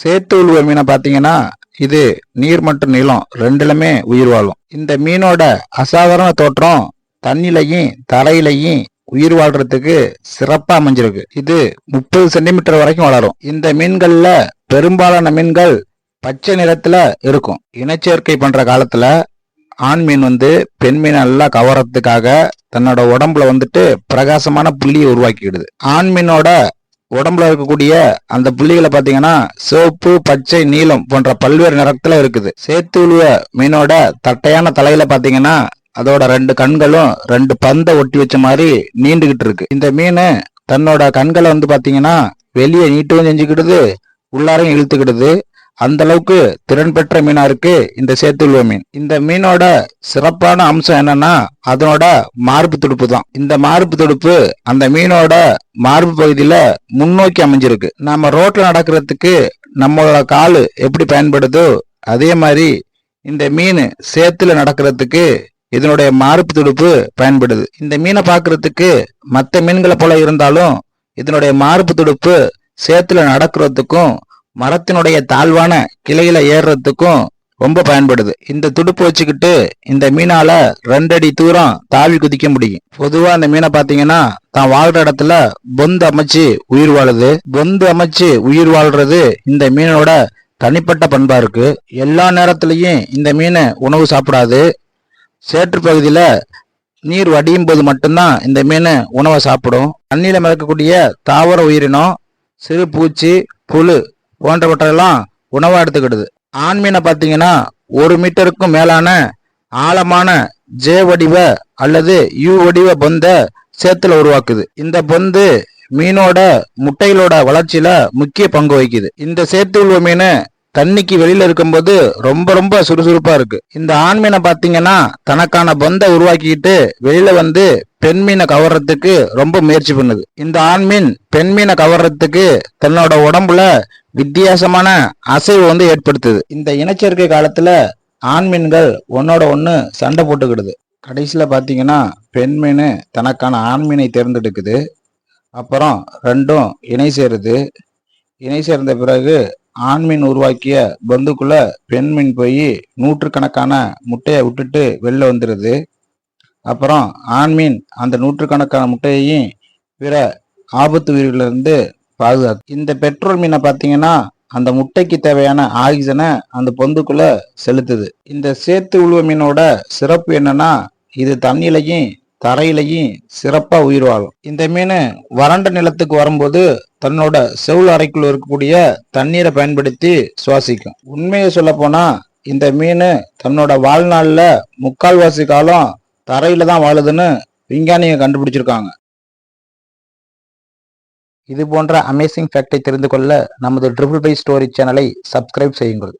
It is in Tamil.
சேத்து உழுவ மீனை பார்த்தீங்கன்னா இது நீர் மற்றும் நிலம் ரெண்டுலுமே உயிர் வாழும். இந்த மீனோட அசாதாரண தோற்றம் தண்ணிலையும் தரையிலையும் உயிர் வாழ்றதுக்கு சிறப்பா அமைஞ்சிருக்கு. இது முப்பது சென்டிமீட்டர் வரைக்கும் வளரும். இந்த மீன்கள்ல பெரும்பாலான மீன்கள் பச்சை நிறத்துல இருக்கும். இனச்சேர்க்கை பண்ற காலத்துல ஆண் மீன் வந்து பெண் மீன் நல்லா கவரத்துக்காக தன்னோட உடம்புல வந்துட்டு பிரகாசமான புள்ளியை உருவாக்கிடுது ஆண் மீனோட உடம்புல இருக்கக்கூடிய அந்த புள்ளிகளை பாத்தீங்கன்னா சிவப்பு பச்சை நீலம் போன்ற பல்வேறு நிறத்துல இருக்குது. சேத்து உழுவ மீனோட தட்டையான தலையில பாத்தீங்கன்னா அதோட ரெண்டு கண்களும் ரெண்டு பந்தை ஒட்டி வச்ச மாதிரி நீண்டுகிட்டு இருக்கு. இந்த மீன் தன்னோட கண்களை வந்து பாத்தீங்கன்னா வெளியே நீட்டவும் செஞ்சுக்கிடுது உள்ளாரையும் இழுத்துக்கிடுது. அந்த அளவுக்கு திறன் பெற்ற மீனா இருக்கு இந்த சேத்துள்ள மீன். இந்த மீனோட சிறப்பான அம்சம் என்னன்னா அதனோட மார்பு துடுப்பு தான். இந்த மார்பு துடுப்பு அந்த மீனோட மார்பு பகுதியில முன்னோக்கி அமைஞ்சிருக்கு. நாம ரோட்ல நடக்கிறதுக்கு நம்மளோட காலு எப்படி பயன்படுதோ அதே மாதிரி இந்த மீன் சேத்துல நடக்கிறதுக்கு இதனுடைய மார்பு துடுப்பு பயன்படுது. இந்த மீனை பார்க்கிறதுக்கு மற்ற மீன்களை போல இருந்தாலும் இதனுடைய மார்பு துடுப்பு சேத்துல நடக்கிறதுக்கும் மரத்தினுடைய தாழ்வான கிளையில ஏறுறதுக்கும் ரொம்ப பயன்படுது. இந்த துடுப்பு வச்சுக்கிட்டு இந்த மீனால ரெண்டடி தூரம் தாவி குதிக்க முடியும். பொதுவா இந்த மீனை பாத்தீங்கன்னா தான் வாழ்ற இடத்துல பொந்து அமைச்சு உயிர் வாழுது. பொந்து அமைச்சு உயிர் வாழ்றது இந்த மீனோட தனிப்பட்ட பண்பா இருக்கு. எல்லா நேரத்திலையும் இந்த மீன் உணவு சாப்பிடாது. சேற்று பகுதியில நீர் வடியும் போது மட்டும்தான் இந்த மீன் உணவை சாப்பிடும். தண்ணியில மிதக்கக்கூடிய தாவர உயிரினம் சிறு பூச்சி புழு போன்றவற்றெல்லாம் உணவா எடுத்துக்கிடுது. ஆண் மீனை பார்த்தீங்கன்னா ஒரு மீட்டருக்கும் மேலான ஆழமான ஜே வடிவ அல்லது யூ வடிவ பொந்த சேத்துல உருவாக்குது. இந்த பொந்து மீனோட முட்டைகளோட வளர்ச்சியில முக்கிய பங்கு வகிக்குது. இந்த சேத்து உள்ள மீன் தண்ணிக்கு வெளியில இருக்கும்போது ரொம்ப ரொம்ப சுறுசுறுப்பா இருக்கு. இந்த ஆண் மீனை பாத்தீங்கன்னா தனக்கான பந்தை உருவாக்கிட்டு வெளியில வந்து பெண்மீனை கவர்றதுக்கு ரொம்ப முயற்சி பண்ணுது. இந்த ஆண் மீன் பெண் மீனை கவர்றதுக்கு தன்னோட உடம்புல வித்தியாசமான அசைவு வந்து ஏற்படுத்துது. இந்த இனச்சேர்க்கை காலத்துல ஆண் மீன்கள் ஒன்னோட ஒன்று சண்டை போட்டுக்கிடுது. கடைசியில் பார்த்தீங்கன்னா பெண் மீன் தனக்கான ஆண் மீனை தேர்ந்தெடுக்குது. அப்புறம் ரெண்டும் இணை சேருது. இணை சேர்ந்த பிறகு ஆண் மீன் உருவாக்கிய பந்துக்குள்ள பெண் மீன் போய் நூற்றுக்கணக்கான முட்டையை விட்டுட்டு வெளில வந்துடுது அப்புறம் ஆண் மீன் அந்த நூற்றுக்கணக்கான முட்டையையும் பிற ஆபத்து உயிரிலிருந்து பாதுகாக்கும் இந்த பெட்ரோல் மீனை பார்த்தீங்கன்னா அந்த முட்டைக்கு தேவையான ஆக்சிஜனை அந்த பொந்துக்குள்ள செலுத்துது. இந்த சேத்து உழுவ மீனோட சிறப்பு என்னன்னா இது தண்ணிலையும் தரையிலையும் சிறப்பா உயிர் வாழும். இந்த மீன் வறண்ட நிலத்துக்கு வரும்போது தன்னோட செவுள் அறைக்குள் இருக்கக்கூடிய தண்ணீரை பயன்படுத்தி சுவாசிக்கும். உண்மையை சொல்ல போனா இந்த மீன் தன்னோட வாழ்நாளில் முக்கால்வாசி காலம் தரையில தான் வாழுதுன்னு விஞ்ஞானியை கண்டுபிடிச்சிருக்காங்க. இது போன்ற அமேசிங் ஃபேக்டை தெரிந்து கொள்ள நமது ட்ரிபிள் பை ஸ்டோரி சேனலை சப்ஸ்கிரைப் செய்யுங்கள்.